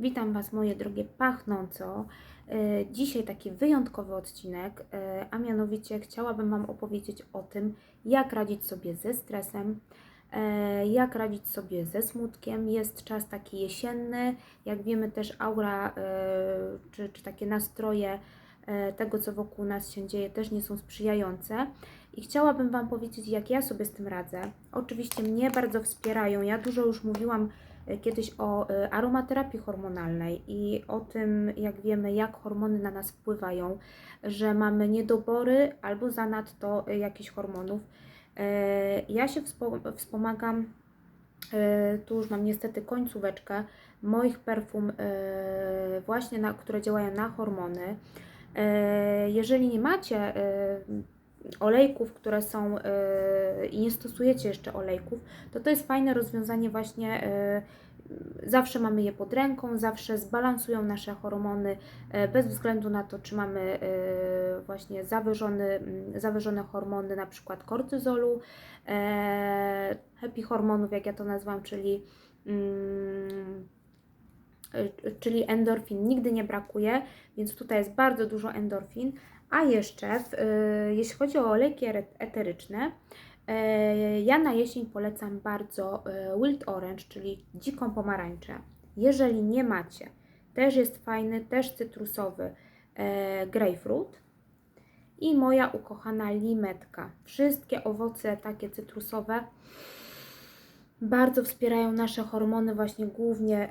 Witam Was, moje drogie pachnąco. E, Dzisiaj taki wyjątkowy odcinek, e, a mianowicie chciałabym Wam opowiedzieć o tym, jak radzić sobie ze stresem, e, jak radzić sobie ze smutkiem. Jest czas taki jesienny, jak wiemy też aura czy, czy takie nastroje tego, co wokół nas się dzieje, też nie są sprzyjające. I chciałabym Wam powiedzieć, jak ja sobie z tym radzę. Oczywiście mnie bardzo wspierają. Ja dużo już mówiłam kiedyś o e, aromaterapii hormonalnej i o tym, jak wiemy, jak hormony na nas wpływają, że mamy niedobory albo zanadto e, jakichś hormonów. E, Ja się wspo- wspomagam, e, tu już mam niestety końcóweczkę moich perfum, e, właśnie na, które działają na hormony. E, Jeżeli nie macie e, olejków, które są e, i nie stosujecie jeszcze olejków, to to jest fajne rozwiązanie właśnie. e, Zawsze mamy je pod ręką, zawsze zbalansują nasze hormony, e, bez względu na to, czy mamy właśnie zawyżony, mm, zawyżone hormony, na przykład kortyzolu, happy hormonów, jak ja to nazywam, czyli mm, czyli endorfin nigdy nie brakuje, więc tutaj jest bardzo dużo endorfin. A jeszcze, w, y, jeśli chodzi o olejki eteryczne, e, ja na jesień polecam bardzo Wild Orange, czyli dziką pomarańczę. Jeżeli nie macie, też jest fajny, też cytrusowy grapefruit. I moja ukochana limetka. Wszystkie owoce takie cytrusowe bardzo wspierają nasze hormony, właśnie głównie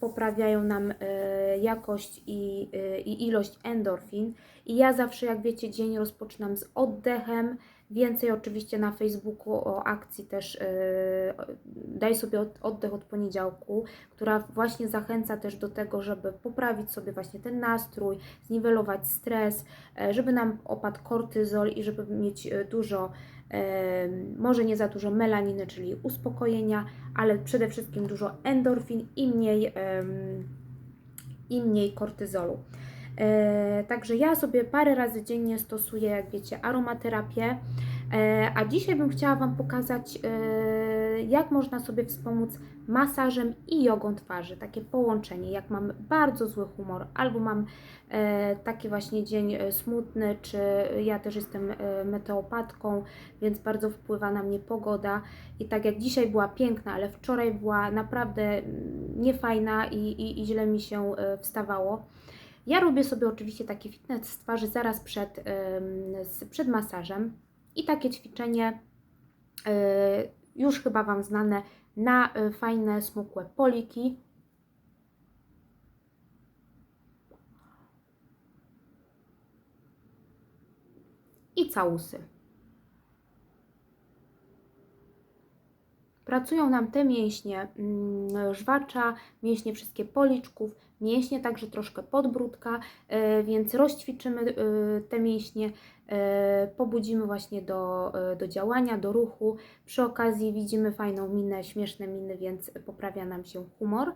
poprawiają nam e, jakość i, e, i ilość endorfin. I ja zawsze, jak wiecie, dzień rozpoczynam z oddechem. Więcej oczywiście na Facebooku o akcji też e, Daj sobie od- oddech od poniedziałku, która właśnie zachęca też do tego, żeby poprawić sobie właśnie ten nastrój, zniwelować stres, żeby nam opadł kortyzol i żeby mieć dużo może nie za dużo melaniny, czyli uspokojenia, ale przede wszystkim dużo endorfin i mniej, i mniej kortyzolu. E, Także ja sobie parę razy dziennie stosuję, jak wiecie, aromaterapię. E, A dzisiaj bym chciała Wam pokazać, e, jak można sobie wspomóc masażem i jogą twarzy. Takie połączenie, jak mam bardzo zły humor, albo mam e, taki właśnie dzień e, smutny, czy ja też jestem e, meteopatką, więc bardzo wpływa na mnie pogoda. I tak jak dzisiaj była piękna, ale wczoraj była naprawdę niefajna i, i, i źle mi się wstawało. Ja robię sobie oczywiście taki fitness z twarzy zaraz przed, przed masażem i takie ćwiczenie już chyba Wam znane na e, fajne, smukłe poliki. I całusy. Pracują nam te mięśnie mm, żwacza, mięśnie wszystkie policzków, mięśnie także troszkę podbródka, e, więc rozćwiczymy e, te mięśnie, e, pobudzimy właśnie do, do działania, do ruchu. Przy okazji widzimy fajną minę, śmieszne miny, więc poprawia nam się humor.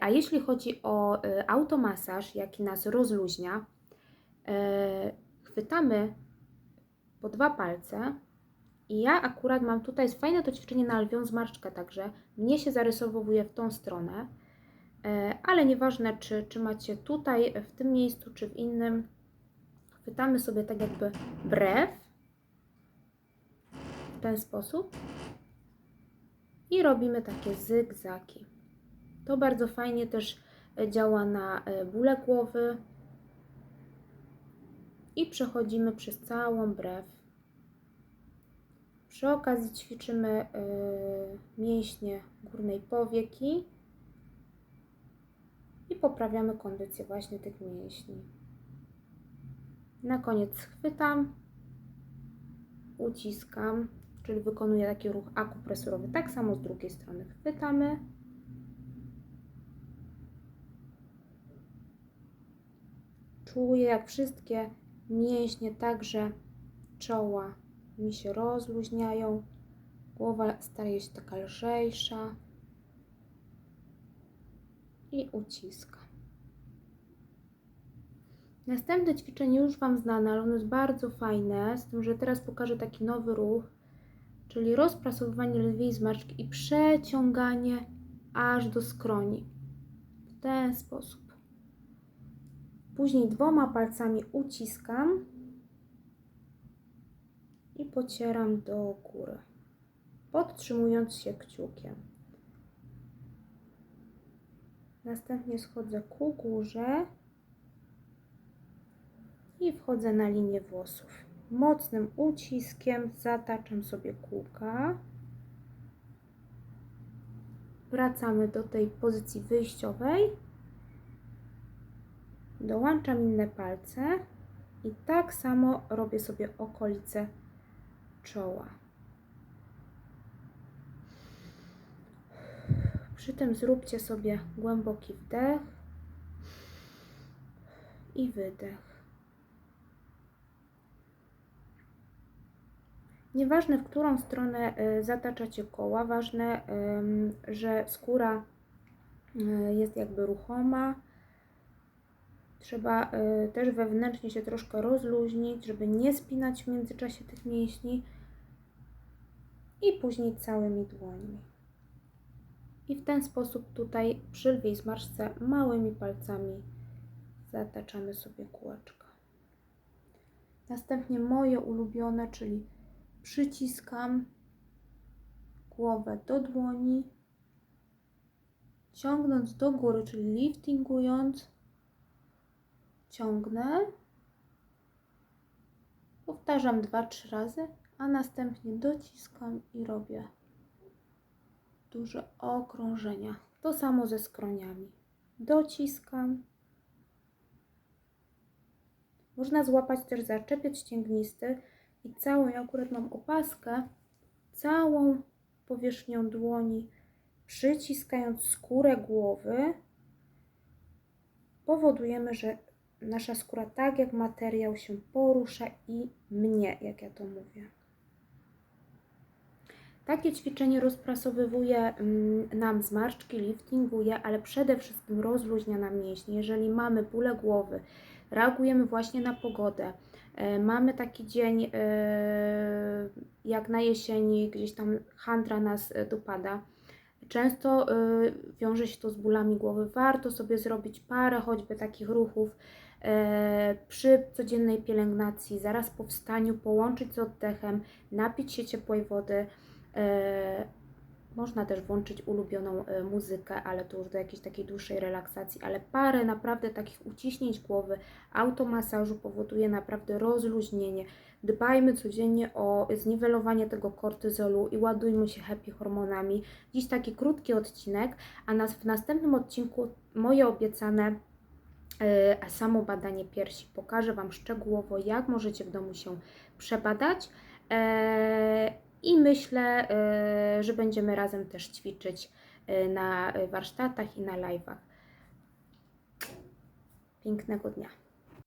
A jeśli chodzi o automasaż, jaki nas rozluźnia, chwytamy po dwa palce i ja akurat mam tutaj fajne to ćwiczenie na lwią zmarszczkę, także mnie się zarysowuje w tą stronę, E, ale nieważne czy, czy macie tutaj w tym miejscu, czy w innym, chwytamy sobie tak jakby brew w ten sposób i robimy takie zygzaki. To bardzo fajnie też e, działa na e, bóle głowy i przechodzimy przez całą brew. Przy okazji ćwiczymy y, mięśnie górnej powieki i poprawiamy kondycję właśnie tych mięśni. Na koniec chwytam, uciskam, czyli wykonuję taki ruch akupresurowy. Tak samo z drugiej strony chwytamy. Czuję, jak wszystkie mięśnie, także czoła mi się rozluźniają, głowa staje się taka lżejsza i uciskam. Następne ćwiczenie już Wam znane, ale ono jest bardzo fajne, z tym, że teraz pokażę taki nowy ruch, czyli rozprasowywanie lwiej zmarszczki i przeciąganie aż do skroni. W ten sposób. Później dwoma palcami uciskam i pocieram do góry, podtrzymując się kciukiem. Następnie schodzę ku górze i wchodzę na linię włosów. Mocnym uciskiem zataczam sobie kółka. Wracamy do tej pozycji wyjściowej. Dołączam inne palce i tak samo robię sobie okolice czoła. Przy tym zróbcie sobie głęboki wdech i wydech. Nieważne, w którą stronę y, zataczacie koła, ważne, że skóra y, jest jakby ruchoma. Trzeba y, też wewnętrznie się troszkę rozluźnić, żeby nie spinać w międzyczasie tych mięśni i później całymi dłońmi. I w ten sposób tutaj przy lwiej zmarszce małymi palcami zataczamy sobie kółeczko. Następnie moje ulubione, czyli przyciskam głowę do dłoni, ciągnąc do góry, czyli liftingując, ciągnę, powtarzam 2-3 razy, a następnie dociskam i robię duże okrążenia. To samo ze skroniami. Dociskam. Można złapać też zaczepiec ścięgnisty i całą, ja akurat mam opaskę, całą powierzchnią dłoni, przyciskając skórę głowy, powodujemy, że nasza skóra tak jak materiał się porusza i mnie, jak ja to mówię. Takie ćwiczenie rozprasowywuje mm, nam zmarszczki, liftinguje, ale przede wszystkim rozluźnia nam mięśnie. Jeżeli mamy bóle głowy, reagujemy właśnie na pogodę, e, mamy taki dzień e, jak na jesieni, gdzieś tam handra nas e, dopada, często wiąże się to z bólami głowy. Warto sobie zrobić parę choćby takich ruchów przy codziennej pielęgnacji, zaraz po wstaniu, połączyć z oddechem, napić się ciepłej wody. E, Można też włączyć ulubioną e, muzykę, ale to już do jakiejś takiej dłuższej relaksacji, ale parę naprawdę takich uciśnięć głowy, automasażu powoduje naprawdę rozluźnienie. Dbajmy codziennie o zniwelowanie tego kortyzolu i ładujmy się happy hormonami. Dziś taki krótki odcinek, a nas w następnym odcinku moje obiecane e, samo badanie piersi. Pokażę Wam szczegółowo, jak możecie w domu się przebadać. I myślę, e, że będziemy razem też ćwiczyć e, na warsztatach i na live'ach. Pięknego dnia.